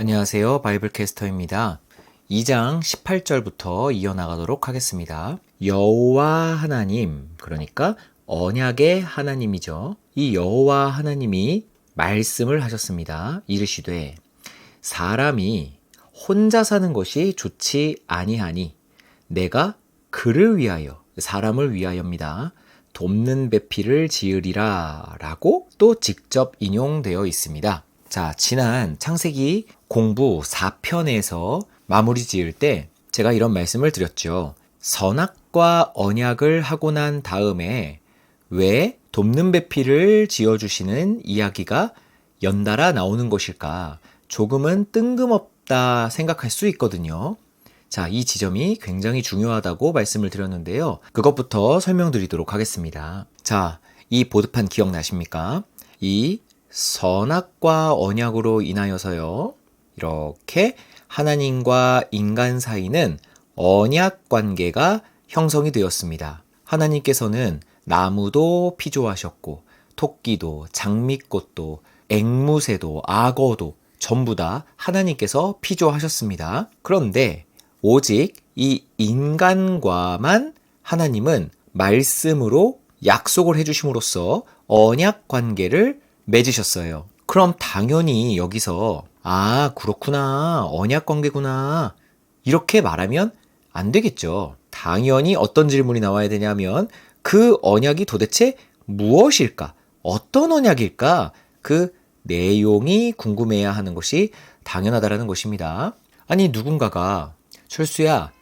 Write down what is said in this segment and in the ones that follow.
안녕하세요. 바이블 캐스터입니다. 2장 18절부터 이어나가도록 하겠습니다. 여호와 하나님, 그러니까 언약의 하나님이죠. 이 여호와 하나님이 말씀을 하셨습니다. 이르시되 사람이 혼자 사는 것이 좋지 아니하니 내가 그를 위하여 사람을 위하여입니다. 돕는 배필을 지으리라 라고 또 직접 인용되어 있습니다. 자, 지난 창세기 공부 4편에서 마무리 지을 때 제가 이런 말씀을 드렸죠. 선악과 언약을 하고 난 다음에 왜 돕는 배필을 지어주시는 이야기가 연달아 나오는 것일까? 조금은 뜬금없다 생각할 수 있거든요. 자, 이 지점이 굉장히 중요하다고 말씀을 드렸는데요. 그것부터 설명드리도록 하겠습니다. 자, 이 보드판 기억나십니까? 이 선악과 언약으로 인하여서요. 이렇게 하나님과 인간 사이는 언약 관계가 형성이 되었습니다. 하나님께서는 나무도 피조하셨고 토끼도 장미꽃도 앵무새도 악어도 전부 다 하나님께서 피조하셨습니다. 그런데 오직 이 인간과만 하나님은 말씀으로 약속을 해주심으로써 언약 관계를 맺으셨어요. 그럼 당연히 여기서 아, 그렇구나. 언약 관계구나. 이렇게 말하면 안 되겠죠. 당연히 어떤 질문이 나와야 되냐면 그 언약이 도대체 무엇일까? 어떤 언약일까? 그 내용이 궁금해야 하는 것이 당연하다라는 것입니다. 아니, 누군가가 철수야,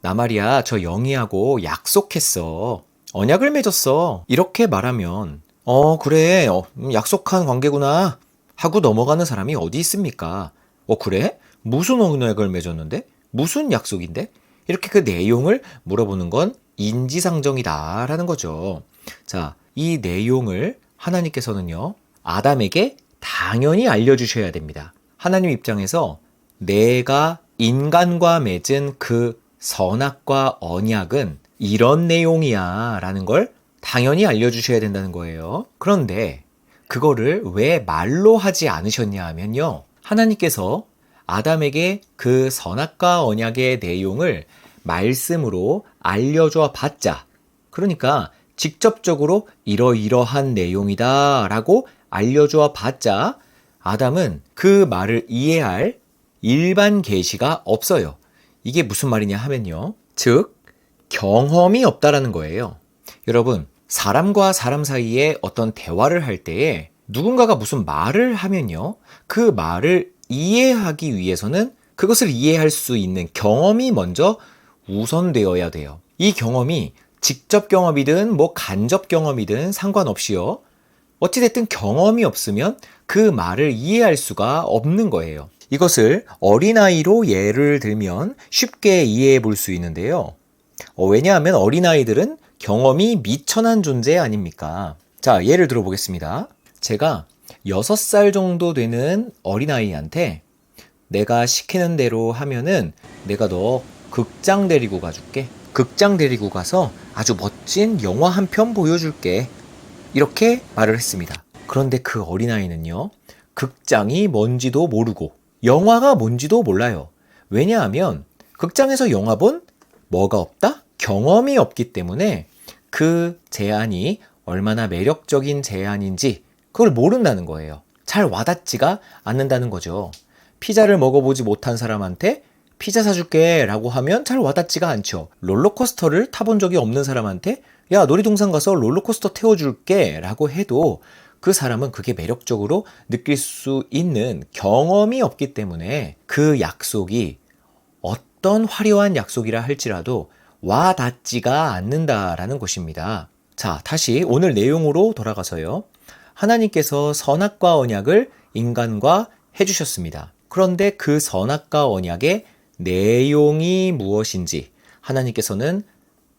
나 말이야, 저 영희하고 약속했어. 언약을 맺었어. 이렇게 말하면, 어, 그래. 어, 음, 약속한 관계구나. 하고 넘어가는 사람이 어디 있습니까? 어, 그래? 무슨 언약을 맺었는데? 무슨 약속인데? 이렇게 그 내용을 물어보는 건 인지상정이다라는 거죠. 자, 이 내용을 하나님께서는요, 아담에게 당연히 알려주셔야 됩니다. 하나님 입장에서 내가 인간과 맺은 그 선악과 언약은 이런 내용이야 라는 걸 당연히 알려주셔야 된다는 거예요. 그런데 그거를 왜 말로 하지 않으셨냐 하면요. 하나님께서 아담에게 그 선악과 언약의 내용을 말씀으로 알려줘 봤자, 그러니까 직접적으로 이러이러한 내용이다 라고 알려줘 봤자, 아담은 그 말을 이해할 일반 계시가 없어요. 이게 무슨 말이냐 하면요. 즉, 경험이 없다라는 거예요. 여러분, 사람과 사람 사이에 어떤 대화를 할 때에 누군가가 무슨 말을 하면요. 그 말을 이해하기 위해서는 그것을 이해할 수 있는 경험이 먼저 우선되어야 돼요. 이 경험이 직접 경험이든 뭐 간접 경험이든 상관없이요. 어찌됐든 경험이 없으면 그 말을 이해할 수가 없는 거예요. 이것을 어린아이로 예를 들면 쉽게 이해해 볼 수 있는데요. 어, 왜냐하면 어린아이들은 경험이 미천한 존재 아닙니까? 자, 예를 들어 보겠습니다. 제가 6살 정도 되는 어린아이한테 내가 시키는 대로 하면은 내가 너 극장 데리고 가줄게. 극장 데리고 가서 아주 멋진 영화 한 편 보여줄게. 이렇게 말을 했습니다. 그런데 그 어린아이는요, 극장이 뭔지도 모르고, 영화가 뭔지도 몰라요. 왜냐하면, 극장에서 영화 본 뭐가 없다? 경험이 없기 때문에 그 제안이 얼마나 매력적인 제안인지 그걸 모른다는 거예요. 잘 와닿지가 않는다는 거죠. 피자를 먹어보지 못한 사람한테 피자 사줄게 라고 하면 잘 와닿지가 않죠. 롤러코스터를 타본 적이 없는 사람한테 야, 놀이동산 가서 롤러코스터 태워줄게 라고 해도 그 사람은 그게 매력적으로 느낄 수 있는 경험이 없기 때문에 그 약속이 어떤 화려한 약속이라 할지라도 와 닿지가 않는다라는 것입니다. 자, 다시 오늘 내용으로 돌아가서요. 하나님께서 선악과 언약을 인간과 해주셨습니다. 그런데 그 선악과 언약의 내용이 무엇인지 하나님께서는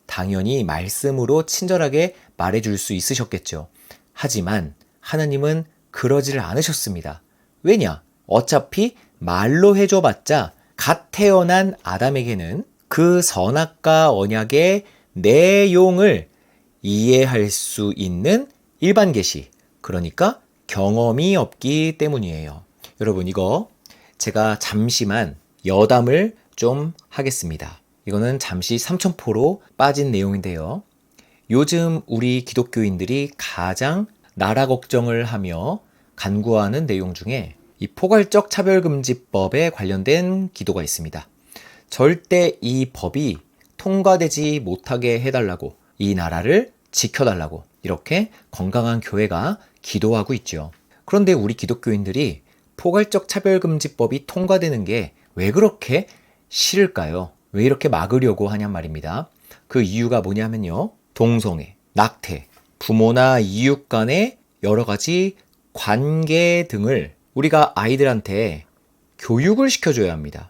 당연히 말씀으로 친절하게 말해줄 수 있으셨겠죠. 하지만 하나님은 그러지를 않으셨습니다. 왜냐? 어차피 말로 해줘봤자 갓 태어난 아담에게는 그 선악과 언약의 내용을 이해할 수 있는 일반 계시, 그러니까 경험이 없기 때문이에요. 여러분, 이거 제가 잠시만 여담을 좀 하겠습니다. 이거는 잠시 삼천포로 빠진 내용인데요. 요즘 우리 기독교인들이 가장 나라 걱정을 하며 간구하는 내용 중에 이 포괄적 차별금지법에 관련된 기도가 있습니다. 절대 이 법이 통과되지 못하게 해달라고 이 나라를 지켜달라고 이렇게 건강한 교회가 기도하고 있죠. 그런데 우리 기독교인들이 포괄적 차별금지법이 통과되는 게 왜 그렇게 싫을까요? 왜 이렇게 막으려고 하냔 말입니다. 그 이유가 뭐냐면요. 동성애, 낙태, 부모나 이웃 간의 여러 가지 관계 등을 우리가 아이들한테 교육을 시켜줘야 합니다.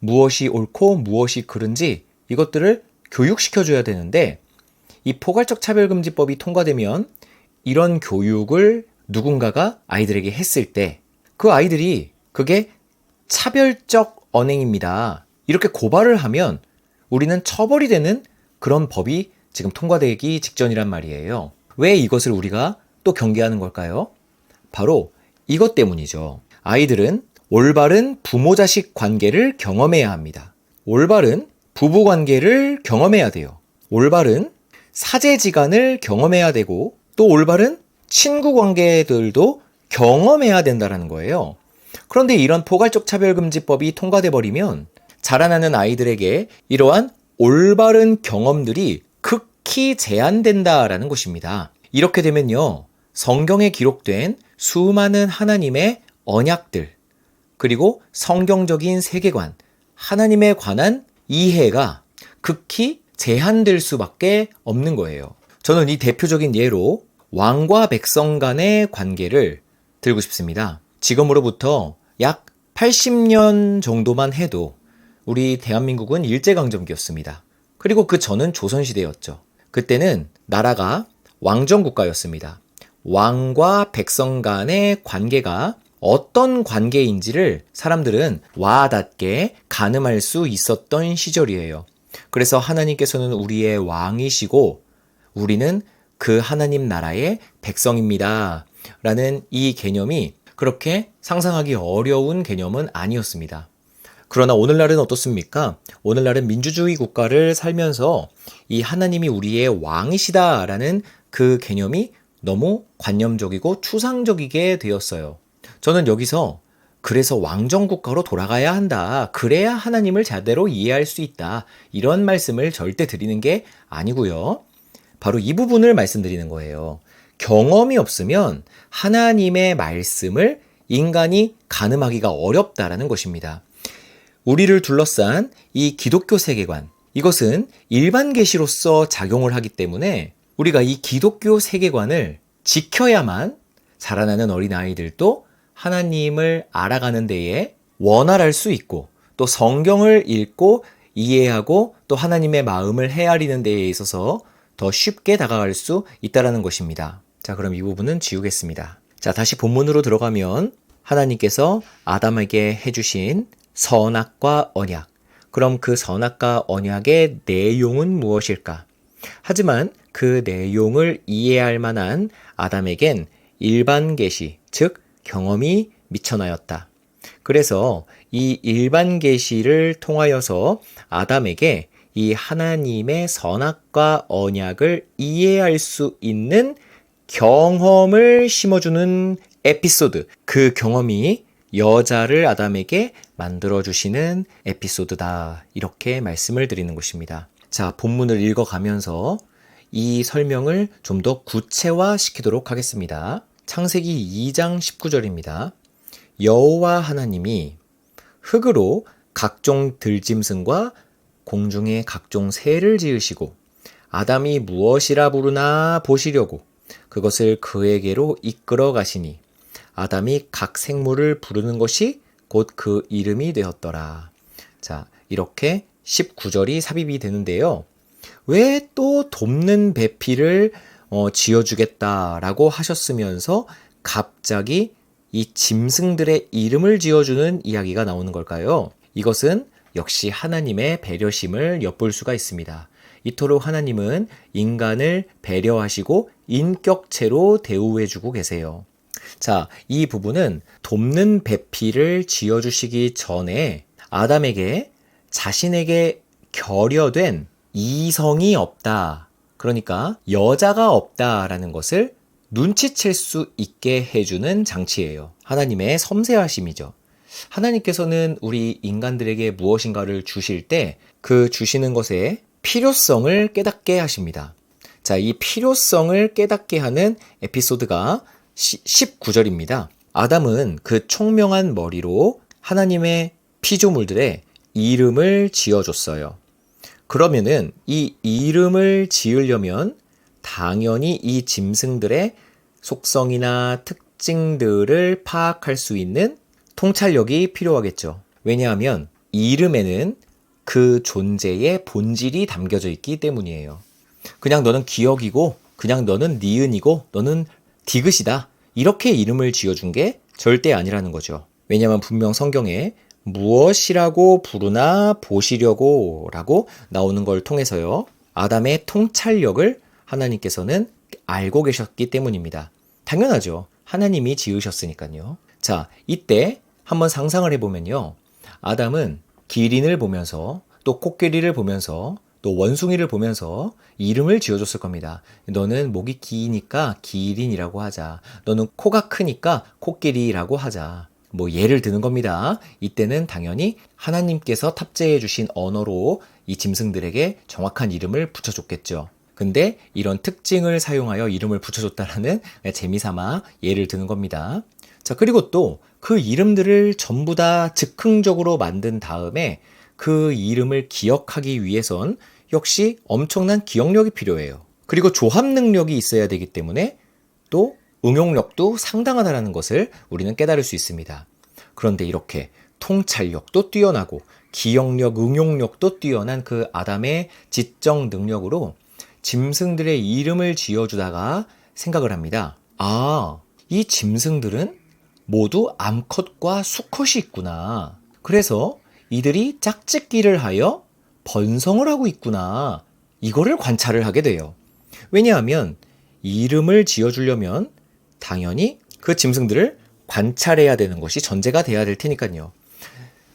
무엇이 옳고 무엇이 그른지 이것들을 교육시켜줘야 되는데 이 포괄적 차별금지법이 통과되면 이런 교육을 누군가가 아이들에게 했을 때 그 아이들이 그게 차별적 언행입니다. 이렇게 고발을 하면 우리는 처벌이 되는 그런 법이 지금 통과되기 직전이란 말이에요. 왜 이것을 우리가 또 경계하는 걸까요? 바로 이것 때문이죠. 아이들은 올바른 부모 자식 관계를 경험해야 합니다. 올바른 부부 관계를 경험해야 돼요. 올바른 사제지간을 경험해야 되고 또 올바른 친구 관계들도 경험해야 된다라는 거예요. 그런데 이런 포괄적 차별금지법이 통과돼 버리면 자라나는 아이들에게 이러한 올바른 경험들이 극히 제한된다라는 것입니다. 이렇게 되면요. 성경에 기록된 수많은 하나님의 언약들, 그리고 성경적인 세계관, 하나님에 관한 이해가 극히 제한될 수밖에 없는 거예요. 저는 이 대표적인 예로 왕과 백성 간의 관계를 들고 싶습니다. 지금으로부터 약 80년 정도만 해도 우리 대한민국은 일제강점기였습니다. 그리고 그 전은 조선시대였죠. 그때는 나라가 왕정국가였습니다. 왕과 백성 간의 관계가 어떤 관계인지를 사람들은 와닿게 가늠할 수 있었던 시절이에요. 그래서 하나님께서는 우리의 왕이시고 우리는 그 하나님 나라의 백성입니다. 라는 이 개념이 그렇게 상상하기 어려운 개념은 아니었습니다. 그러나 오늘날은 어떻습니까? 오늘날은 민주주의 국가를 살면서 이 하나님이 우리의 왕이시다라는 그 개념이 너무 관념적이고 추상적이게 되었어요. 저는 여기서 그래서 왕정국가로 돌아가야 한다. 그래야 하나님을 제대로 이해할 수 있다. 이런 말씀을 절대 드리는 게 아니고요. 바로 이 부분을 말씀드리는 거예요. 경험이 없으면 하나님의 말씀을 인간이 가늠하기가 어렵다라는 것입니다. 우리를 둘러싼 이 기독교 세계관, 이것은 일반 계시로서 작용을 하기 때문에 우리가 이 기독교 세계관을 지켜야만 자라나는 어린아이들도 하나님을 알아가는 데에 원활할 수 있고 또 성경을 읽고 이해하고 또 하나님의 마음을 헤아리는 데에 있어서 더 쉽게 다가갈 수 있다라는 것입니다. 자, 그럼 이 부분은 지우겠습니다. 자, 다시 본문으로 들어가면 하나님께서 아담에게 해주신 선악과 언약. 그럼 그 선악과 언약의 내용은 무엇일까? 하지만 그 내용을 이해할 만한 아담에겐 일반 계시, 즉 경험이 미쳐나였다. 그래서 이 일반 계시를 통하여서 아담에게 이 하나님의 선악과 언약을 이해할 수 있는 경험을 심어주는 에피소드. 그 경험이 여자를 아담에게 만들어주시는 에피소드다. 이렇게 말씀을 드리는 것입니다. 자, 본문을 읽어가면서 이 설명을 좀 더 구체화 시키도록 하겠습니다. 창세기 2장 19절입니다. 여호와 하나님이 흙으로 각종 들짐승과 공중의 각종 새를 지으시고 아담이 무엇이라 부르나 보시려고 그것을 그에게로 이끌어 가시니 아담이 각 생물을 부르는 것이 곧 그 이름이 되었더라. 자, 이렇게 19절이 삽입이 되는데요. 왜 또 돕는 배필을 어, 지어주겠다라고 하셨으면서 갑자기 이 짐승들의 이름을 지어주는 이야기가 나오는 걸까요? 이것은 역시 하나님의 배려심을 엿볼 수가 있습니다. 이토록 하나님은 인간을 배려하시고 인격체로 대우해주고 계세요. 자, 이 부분은 돕는 배필을 지어주시기 전에 아담에게 자신에게 결여된 이성이 없다. 그러니까 여자가 없다라는 것을 눈치챌 수 있게 해주는 장치예요. 하나님의 섬세하심이죠. 하나님께서는 우리 인간들에게 무엇인가를 주실 때 그 주시는 것의 필요성을 깨닫게 하십니다. 자, 이 필요성을 깨닫게 하는 에피소드가 19절입니다. 아담은 그 총명한 머리로 하나님의 피조물들의 이름을 지어줬어요. 그러면은 이 이름을 지으려면 당연히 이 짐승들의 속성이나 특징들을 파악할 수 있는 통찰력이 필요하겠죠. 왜냐하면 이름에는 그 존재의 본질이 담겨져 있기 때문이에요. 그냥 너는 기억이고, 그냥 너는 니은이고, 너는 디귿이다. 이렇게 이름을 지어준 게 절대 아니라는 거죠. 왜냐하면 분명 성경에 무엇이라고 부르나 보시려고 라고 나오는 걸 통해서요. 아담의 통찰력을 하나님께서는 알고 계셨기 때문입니다. 당연하죠. 하나님이 지으셨으니까요. 자, 이때 한번 상상을 해보면요. 아담은 기린을 보면서 또 코끼리를 보면서 또 원숭이를 보면서 이름을 지어줬을 겁니다. 너는 목이 기니까 기린이라고 하자. 너는 코가 크니까 코끼리라고 하자. 뭐 예를 드는 겁니다. 이때는 당연히 하나님께서 탑재해 주신 언어로 이 짐승들에게 정확한 이름을 붙여줬겠죠. 근데 이런 특징을 사용하여 이름을 붙여줬다라는 재미삼아 예를 드는 겁니다. 자, 그리고 또 그 이름들을 전부 다 즉흥적으로 만든 다음에 그 이름을 기억하기 위해선 역시 엄청난 기억력이 필요해요. 그리고 조합 능력이 있어야 되기 때문에 또 응용력도 상당하다는 것을 우리는 깨달을 수 있습니다. 그런데 이렇게 통찰력도 뛰어나고 기억력, 응용력도 뛰어난 그 아담의 지적 능력으로 짐승들의 이름을 지어주다가 생각을 합니다. 아, 이 짐승들은 모두 암컷과 수컷이 있구나. 그래서 이들이 짝짓기를 하여 번성을 하고 있구나. 이거를 관찰을 하게 돼요. 왜냐하면 이름을 지어주려면 당연히 그 짐승들을 관찰해야 되는 것이 전제가 돼야 될 테니까요.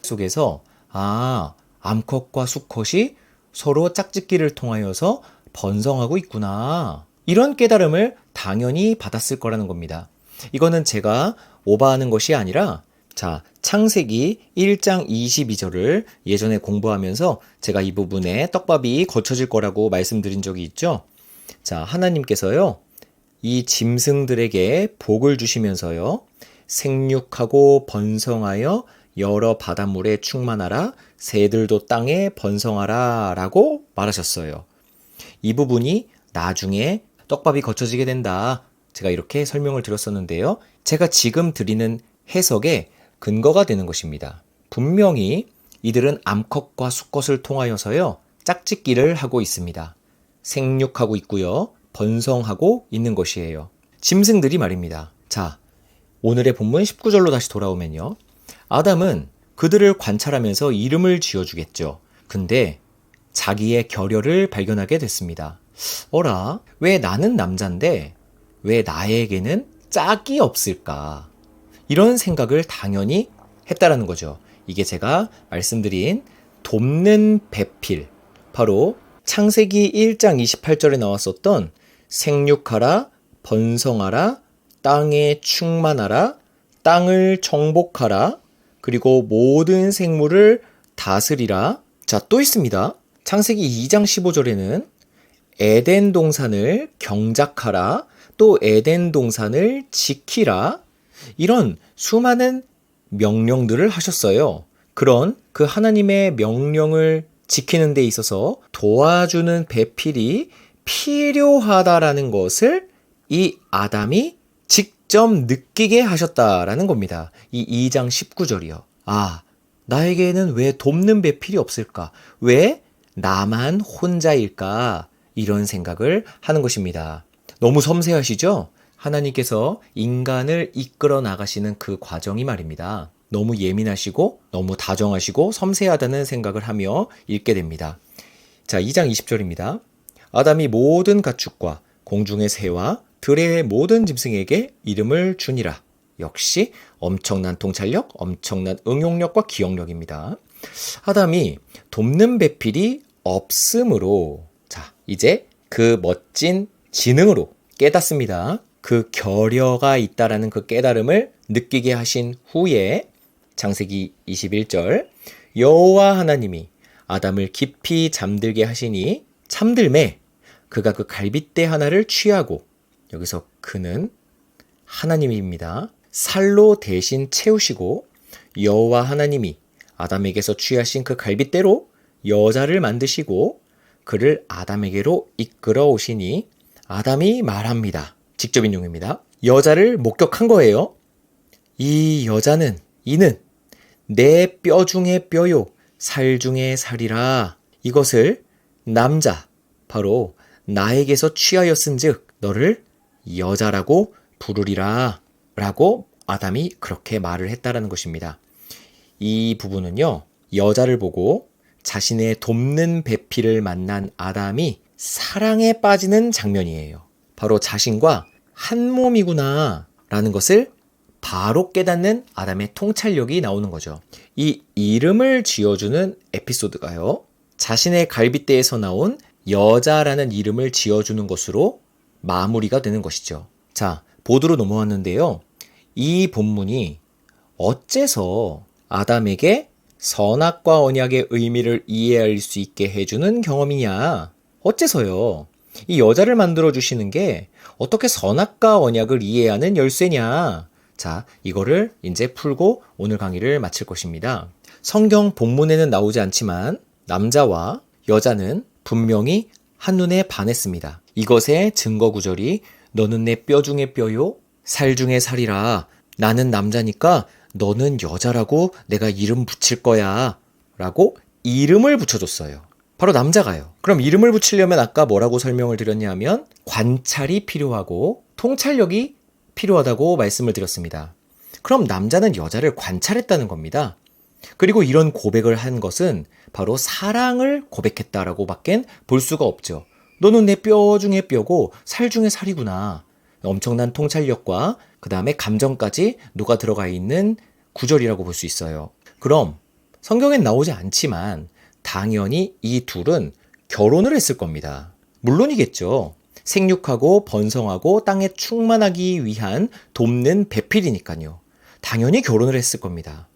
속에서 아, 암컷과 수컷이 서로 짝짓기를 통하여서 번성하고 있구나. 이런 깨달음을 당연히 받았을 거라는 겁니다. 이거는 제가 오바하는 것이 아니라 자, 창세기 1장 22절을 예전에 공부하면서 제가 이 부분에 떡밥이 거쳐질 거라고 말씀드린 적이 있죠. 자, 하나님께서요. 이 짐승들에게 복을 주시면서요. 생육하고 번성하여 여러 바닷물에 충만하라 새들도 땅에 번성하라 라고 말하셨어요. 이 부분이 나중에 떡밥이 거쳐지게 된다. 제가 이렇게 설명을 드렸었는데요. 제가 지금 드리는 해석에 근거가 되는 것입니다. 분명히 이들은 암컷과 수컷을 통하여서요. 짝짓기를 하고 있습니다. 생육하고 있고요. 번성하고 있는 것이에요. 짐승들이 말입니다. 자, 오늘의 본문 19절로 다시 돌아오면요. 아담은 그들을 관찰하면서 이름을 지어주겠죠. 근데 자기의 결여를 발견하게 됐습니다. 어라, 왜 나는 남잔데 왜 나에게는 짝이 없을까? 이런 생각을 당연히 했다라는 거죠. 이게 제가 말씀드린 돕는 배필, 바로 창세기 1장 28절에 나왔었던 생육하라, 번성하라, 땅에 충만하라, 땅을 정복하라, 그리고 모든 생물을 다스리라. 자, 또 있습니다. 창세기 2장 15절에는 에덴 동산을 경작하라, 또 에덴 동산을 지키라, 이런 수많은 명령들을 하셨어요. 그런 그 하나님의 명령을 지키는 데 있어서 도와주는 배필이 필요하다라는 것을 이 아담이 직접 느끼게 하셨다라는 겁니다. 이 2장 19절이요. 아, 나에게는 왜 돕는 배필이 없을까? 왜 나만 혼자일까? 이런 생각을 하는 것입니다. 너무 섬세하시죠? 하나님께서 인간을 이끌어 나가시는 그 과정이 말입니다. 너무 예민하시고 너무 다정하시고 섬세하다는 생각을 하며 읽게 됩니다. 자, 2장 20절입니다. 아담이 모든 가축과 공중의 새와 들의 모든 짐승에게 이름을 주니라. 역시 엄청난 통찰력, 엄청난 응용력과 기억력입니다. 아담이 돕는 배필이 없으므로 자, 이제 그 멋진 지능으로 깨닫습니다. 그 결여가 있다라는 그 깨달음을 느끼게 하신 후에 장세기 21절 여호와 하나님이 아담을 깊이 잠들게 하시니 잠들매 그가 그 갈빗대 하나를 취하고 여기서 그는 하나님입니다. 살로 대신 채우시고 여호와 하나님이 아담에게서 취하신 그 갈빗대로 여자를 만드시고 그를 아담에게로 이끌어 오시니 아담이 말합니다. 직접 인용입니다. 여자를 목격한 거예요. 이 여자는 이는 내 뼈 중에 뼈요 살 중에 살이라 이것을 남자 바로 나에게서 취하였은즉 너를 여자라고 부르리라 라고 아담이 그렇게 말을 했다라는 것입니다. 이 부분은요, 여자를 보고 자신의 돕는 배필을 만난 아담이 사랑에 빠지는 장면이에요. 바로 자신과 한 몸이구나 라는 것을 바로 깨닫는 아담의 통찰력이 나오는 거죠. 이 이름을 지어주는 에피소드가요, 자신의 갈빗대에서 나온 여자라는 이름을 지어주는 것으로 마무리가 되는 것이죠. 자, 보드로 넘어왔는데요. 이 본문이 어째서 아담에게 선악과 언약의 의미를 이해할 수 있게 해주는 경험이냐? 어째서요? 이 여자를 만들어 주시는 게 어떻게 선악과 언약을 이해하는 열쇠냐? 자, 이거를 이제 풀고 오늘 강의를 마칠 것입니다. 성경 본문에는 나오지 않지만 남자와 여자는 분명히 한눈에 반했습니다. 이것의 증거 구절이 너는 내 뼈 중에 뼈요, 살 중에 살이라. 나는 남자니까 너는 여자라고 내가 이름 붙일 거야. 라고 이름을 붙여줬어요. 바로 남자가요. 그럼 이름을 붙이려면 아까 뭐라고 설명을 드렸냐면 관찰이 필요하고 통찰력이 필요하다고 말씀을 드렸습니다. 그럼 남자는 여자를 관찰했다는 겁니다. 그리고 이런 고백을 한 것은 바로 사랑을 고백했다라고 밖엔 볼 수가 없죠. 너는 내 뼈 중에 뼈고 살 중에 살이구나. 엄청난 통찰력과 그 다음에 감정까지 녹아 들어가 있는 구절이라고 볼 수 있어요. 그럼 성경엔 나오지 않지만 당연히 이 둘은 결혼을 했을 겁니다. 물론이겠죠. 생육하고 번성하고 땅에 충만하기 위한 돕는 배필이니까요. 당연히 결혼을 했을 겁니다.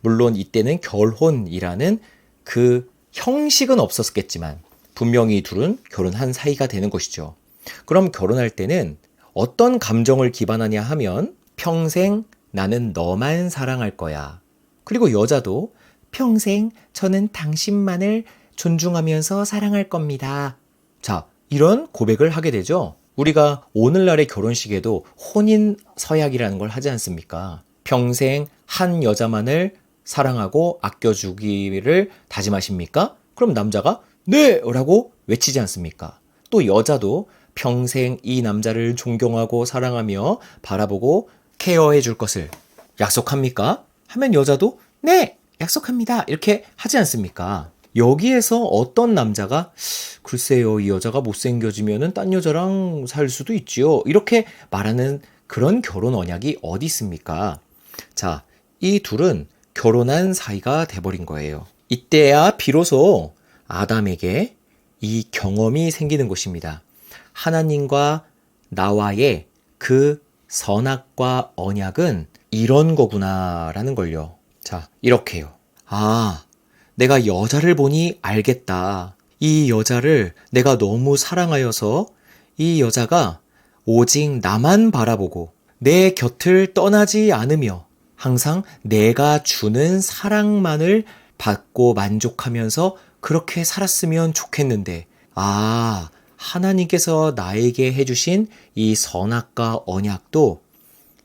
물론 이때는 결혼이라는 그 형식은 없었겠지만 분명히 둘은 결혼한 사이가 되는 것이죠. 그럼 결혼할 때는 어떤 감정을 기반하냐 하면 평생 나는 너만 사랑할 거야. 그리고 여자도 평생 저는 당신만을 존중하면서 사랑할 겁니다. 자, 이런 고백을 하게 되죠. 우리가 오늘날의 결혼식에도 혼인 서약이라는 걸 하지 않습니까? 평생 한 여자만을 사랑하고 아껴주기를 다짐하십니까? 그럼 남자가 네! 라고 외치지 않습니까? 또 여자도 평생 이 남자를 존경하고 사랑하며 바라보고 케어해 줄 것을 약속합니까? 하면 여자도 네! 약속합니다. 이렇게 하지 않습니까? 여기에서 어떤 남자가 글쎄요, 이 여자가 못생겨지면은 딴 여자랑 살 수도 있지요. 이렇게 말하는 그런 결혼 언약이 어디 있습니까? 자, 이 둘은 결혼한 사이가 돼버린 거예요. 이때야 비로소 아담에게 이 경험이 생기는 것입니다. 하나님과 나와의 그 선악과 언약은 이런 거구나라는 걸요. 자, 이렇게요. 아, 내가 여자를 보니 알겠다. 이 여자를 내가 너무 사랑하여서 이 여자가 오직 나만 바라보고 내 곁을 떠나지 않으며 항상 내가 주는 사랑만을 받고 만족하면서 그렇게 살았으면 좋겠는데, 아, 하나님께서 나에게 해주신 이 선악과 언약도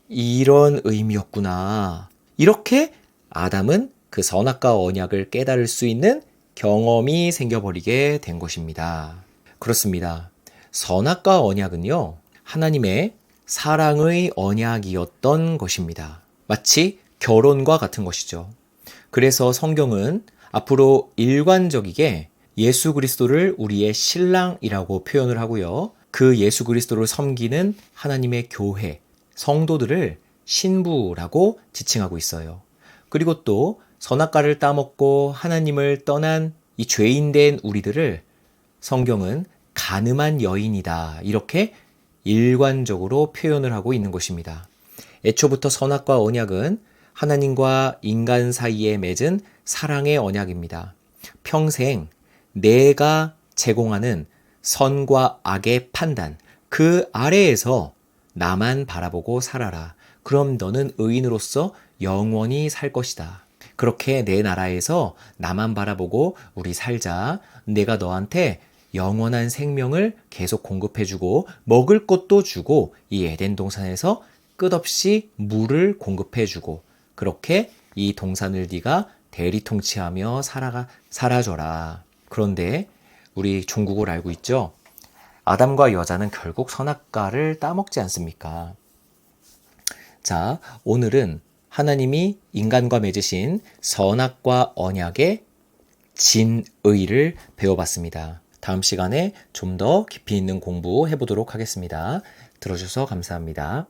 이런 의미였구나. 이렇게 아담은 그 선악과 언약을 깨달을 수 있는 경험이 생겨버리게 된 것입니다. 그렇습니다. 선악과 언약은요, 하나님의 사랑의 언약이었던 것입니다. 마치 결혼과 같은 것이죠. 그래서 성경은 앞으로 일관적이게 예수 그리스도를 우리의 신랑이라고 표현을 하고요. 그 예수 그리스도를 섬기는 하나님의 교회, 성도들을 신부라고 지칭하고 있어요. 그리고 또 선악과를 따먹고 하나님을 떠난 이 죄인된 우리들을 성경은 가늠한 여인이다. 이렇게 일관적으로 표현을 하고 있는 것입니다. 애초부터 선악과 언약은 하나님과 인간 사이에 맺은 사랑의 언약입니다. 평생 내가 제공하는 선과 악의 판단, 그 아래에서 나만 바라보고 살아라. 그럼 너는 의인으로서 영원히 살 것이다. 그렇게 내 나라에서 나만 바라보고 우리 살자. 내가 너한테 영원한 생명을 계속 공급해주고 먹을 것도 주고 이 에덴 동산에서 끝없이 물을 공급해주고 그렇게 이 동산을 네가 대리 통치하며 살아가 살아줘라. 그런데 우리 종국을 알고 있죠? 아담과 여자는 결국 선악과를 따먹지 않습니까? 자, 오늘은 하나님이 인간과 맺으신 선악과 언약의 진의를 배워봤습니다. 다음 시간에 좀 더 깊이 있는 공부 해보도록 하겠습니다. 들어주셔서 감사합니다.